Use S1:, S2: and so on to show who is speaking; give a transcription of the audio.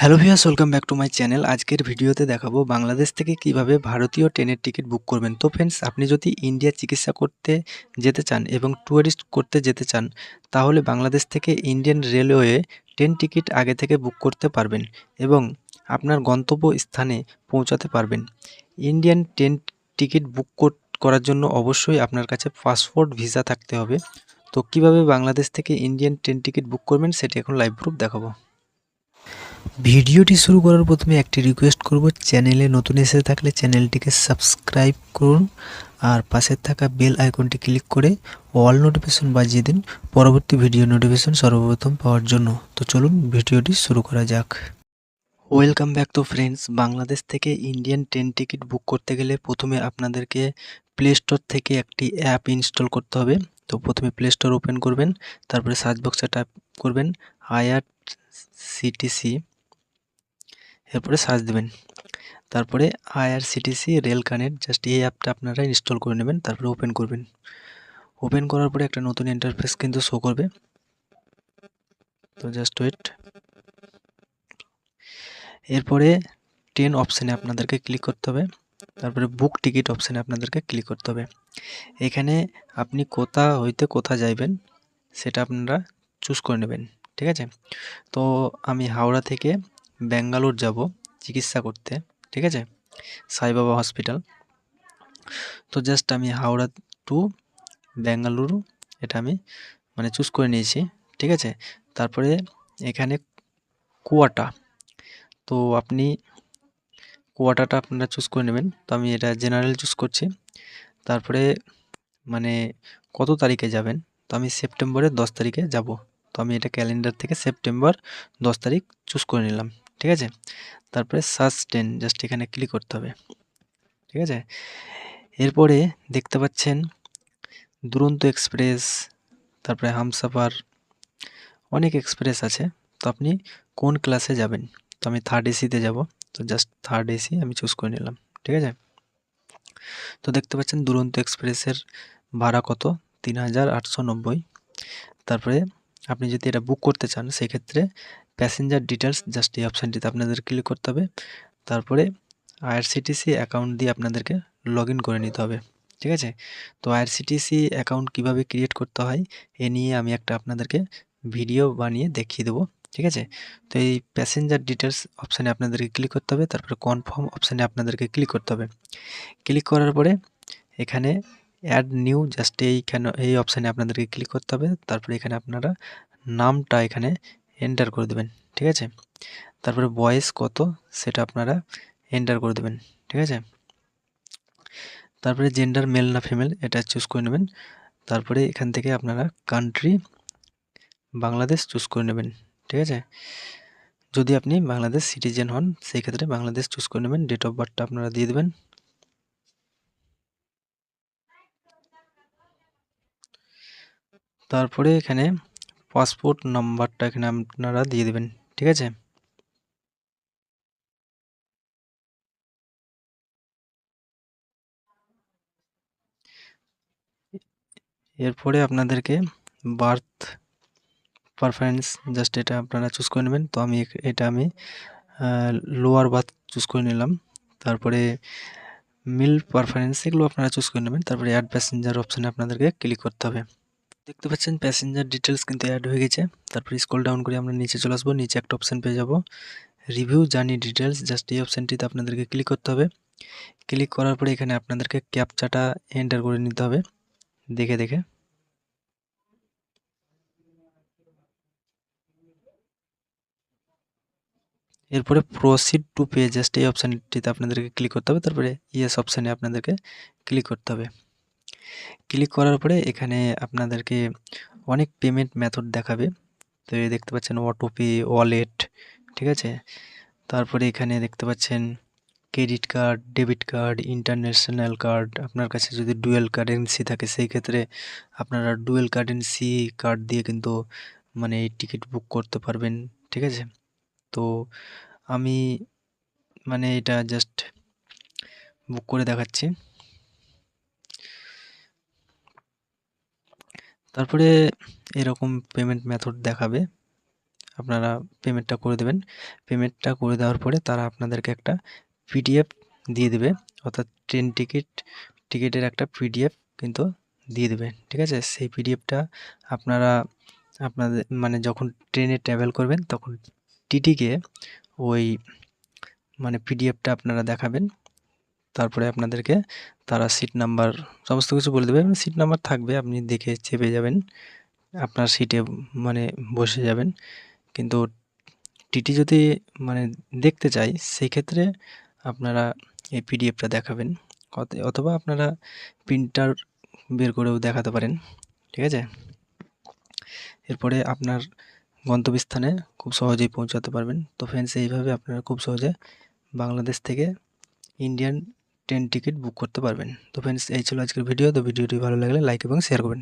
S1: Hello viewers welcome back to my channel আজকের ভিডিওতে দেখাবো বাংলাদেশ থেকে কীভাবে ভারতীয় ট্রেনের টিকিট বুক করবেন। তো ফ্রেন্ডস আপনি যদি ইন্ডিয়া চিকিৎসা করতে যেতে চান এবং ট্যুরিস্ট করতে যেতে চান, তাহলে বাংলাদেশ থেকে ইন্ডিয়ান রেলওয়ে ট্রেন টিকিট আগে থেকে বুক করতে পারবেন এবং আপনার গন্তব্য স্থানে পৌঁছাতে পারবেন। ইন্ডিয়ান ট্রেন টিকিট বুক করার জন্য অবশ্যই আপনার কাছে পাসপোর্ট ভিসা থাকতে হবে। তো কীভাবে বাংলাদেশ থেকে ইন্ডিয়ান ট্রেন টিকিট বুক করবেন, সেটি এখন লাইভ প্রুফ দেখাবো। ভিডিওটি শুরু করার প্রথমে একটি রিকোয়েস্ট করব, চ্যানেলে নতুন এসে থাকলে চ্যানেলটিকে সাবস্ক্রাইব করুন আর পাশে থাকা বেল আইকনটি ক্লিক করে অল নোটিফিকেশন বাজিয়ে দিন, পরবর্তী ভিডিও নোটিফিকেশন সর্বপ্রথম পাওয়ার জন্য। তো চলুন ভিডিওটি শুরু করা যাক। Welcome back to friends Bangladesh থেকে ইন্ডিয়ান ট্রেন টিকিট বুক করতে গেলে প্রথমে আপনাদেরকে প্লে স্টোর থেকে একটি অ্যাপ ইনস্টল করতে হবে। তো প্রথমে প্লে স্টোর ওপেন করবেন, তারপরে সার্চ বক্সে টাইপ করবেন আইআর সিটিসি এরপরে সার্চ দেবেন। তারপরে আইআরসিটিসি রেল কানেক্ট জাস্ট এই অ্যাপটা আপনারা ইনস্টল করে নেবেন, তারপরে ওপেন করবেন। ওপেন করার পরে একটা নতুন ইন্টারফেস কিন্তু শো করবে। তো জাস্ট ওয়েট এরপরে ট্রেন অপশানে আপনাদেরকে ক্লিক করতে হবে। তারপরে বুক টিকিট অপশানে আপনাদেরকে ক্লিক করতে হবে। এখানে আপনি কোথা হইতে কোথা যাইবেন, সেটা আপনারা চুজ করে নেবেন, ঠিক আছে? তো আমি হাওড়া থেকে ব্যাঙ্গালোর যাব চিকিৎসা করতে, ঠিক আছে? সাইবাবা হসপিটাল। তো জাস্ট আমি হাওড়া টু বেঙ্গালুরু এটা আমি মানে চুজ করে নিয়েছি, ঠিক আছে? তারপরে এখানে কুয়াটা। তো আপনি কুয়াটাটা আপনারা চুজ করে নেবেন। তো আমি এটা জেনারেল চুজ করছি। তারপরে মানে কত তারিখে যাবেন? তো আমি সেপ্টেম্বরের দশ তারিখে যাব। তো আমি এটা ক্যালেন্ডার থেকে সেপ্টেম্বর দশ তারিখ চুজ করে নিলাম। ঠিক আছে? তারপরে সার্চ টেন জাস্ট এখানে ক্লিক করতে হবে। ঠিক আছে? এরপরে দেখতে পাচ্ছেন দুরন্ত এক্সপ্রেস তারপরে হামসাফার, অনেক এক্সপ্রেস আছে। তো আপনি কোন ক্লাসে যাবেন? তো আমি থার্ড এসিতে যাব। তো জাস্ট থার্ড এসি আমি চুজ করে নিলাম। ঠিক আছে? তো দেখতে পাচ্ছেন দুরন্ত এক্সপ্রেসের ভাড়া কত? তিন হাজার আটশো নব্বই। তারপরে আপনি যদি এটা বুক করতে চান, সেক্ষেত্রে প্যাসেঞ্জার ডিটেলস জাস্ট এই অপশানটিতে আপনাদের ক্লিক করতে হবে। তারপরে আইআরসিটিসি অ্যাকাউন্ট দিয়ে আপনাদেরকে লগ করে নিতে হবে, ঠিক আছে? তো আইআরসিটিসি অ্যাকাউন্ট কীভাবে ক্রিয়েট করতে হয়, এ নিয়ে আমি একটা আপনাদেরকে ভিডিও বানিয়ে দেখিয়ে দেবো, ঠিক আছে? তো এই প্যাসেঞ্জার ডিটেলস অপশানে আপনাদেরকে ক্লিক করতে হবে, তারপরে কনফার্ম অপশানে আপনাদেরকে ক্লিক করতে হবে। ক্লিক করার পরে এখানে অ্যাড নিউ জাস্ট এইখানে এই অপশানে আপনাদেরকে ক্লিক করতে হবে। তারপরে এখানে আপনারা নামটা এখানে এন্টার করে দেবেন, ঠিক আছে? তারপরে বয়েস কত সেটা আপনারা এন্টার করে দেবেন, ঠিক আছে? তারপরে জেন্ডার মেল না ফিমেল এটা চুজ করে নেবেন। তারপরে এখান থেকে আপনারা কান্ট্রি বাংলাদেশ চুজ করে নেবেন, ঠিক আছে? যদি আপনি বাংলাদেশ সিটিজেন হন, সেই ক্ষেত্রে বাংলাদেশ চুজ করে নেবেন। ডেট অফ বার্থটা আপনারা দিয়ে দেবেন। তারপরে এখানে পাসপোর্ট নাম্বারটা এখানে আপনারা দিয়ে দেবেন, ঠিক আছে? এরপরে আপনাদেরকে বার্থ পারফারেন্স জাস্ট এটা আপনারা চুজ করে নেবেন। তো আমি এটা আমি লোয়ার বার্থ চুজ করে নিলাম। তারপরে মিল পারফারেন্স এগুলো আপনারা চুজ করে নেবেন। তারপরে অ্যাড প্যাসেঞ্জার অপশানে আপনাদেরকে ক্লিক করতে হবে। দেখতে পাচ্ছেন প্যাসেঞ্জার ডিটেলস কিন্তু অ্যাড হয়ে গেছে। তারপরে স্কল ডাউন করে আমরা নিচে চলে আসব, নিচে একটা অপশান পেয়ে যাব। রিভিউ জার্নি ডিটেলস জাস্ট এই অপশানটিতে আপনাদেরকে ক্লিক করতে হবে। ক্লিক করার পরে এখানে আপনাদেরকে ক্যাপচাটা এন্টার করে নিতে হবে। দেখে দেখে। এরপরে প্রসিড টু পে জাস্ট এই অপশানটিতে আপনাদেরকে ক্লিক করতে হবে। তারপরে ইয়েস অপশানে আপনাদেরকে ক্লিক করতে হবে। ক্লিক করার পরে এখানে আপনাদেরকে অনেক পেমেন্ট মেথড দেখাবে। তো দেখতে পাচ্ছেন অটোপে ওয়ালেট ঠিক আছে? তারপরে এখানে দেখতে পাচ্ছেন credit card debit card international card আপনার কাছে যদি ডুয়েল কারেন্সি থাকে, সেই ক্ষেত্রে আপনারা ডুয়েল কারেন্সি কার্ড দিয়ে কিন্তু মানে টিকিট বুক করতে পারবেন, ঠিক আছে? তো আমি মানে এটা জাস্ট বুক করে দেখাচ্ছি। তারপরে এরকম পেমেন্ট মেথড দেখাবে। আপনারা পেমেন্টটা করে দেবেন। পেমেন্টটা করে দেওয়ার পরে তারা আপনাদেরকে একটা পিডিএফ দিয়ে দেবে। অর্থাৎ ট্রেন টিকিট টিকিটের একটা পিডিএফ কিন্তু দিয়ে দেবে। ঠিক আছে? সেই পিডিএফটা আপনারা, আপনাদের মানে যখন ট্রেনে ট্রাভেল করবেন তখন টিটিকে ওই মানে পিডিএফটা আপনারা দেখাবেন। তারপরে আপনাদেরকে তারা সিট নাম্বার সমস্ত কিছু বলে দেবে। সিট নাম্বার থাকবে, আপনি দেখে চেপে যাবেন। আপনার সিটে মানে বসে যাবেন। কিন্তু টিটি যদি মানে দেখতে চাই সেই ক্ষেত্রে আপনারা এই পিডিএফটা দেখাবেন। অথবা আপনারা প্রিন্টার বের করেও দেখাতে পারেন। ঠিক আছে? এরপরে আপনার গন্তব্যস্থানে খুব সহজেই পৌঁছাতে পারবেন। তো ফ্রেন্ডস এইভাবে আপনারা খুব সহজে বাংলাদেশ থেকে ইন্ডিয়ান ট্রেন টিকিট বুক করতে পারবেন। তো ফ্রেন্ডস এই ছিল আজকের ভিডিও তো ভিডিওটি ভালো লাগলে লাইক এবং শেয়ার করবেন।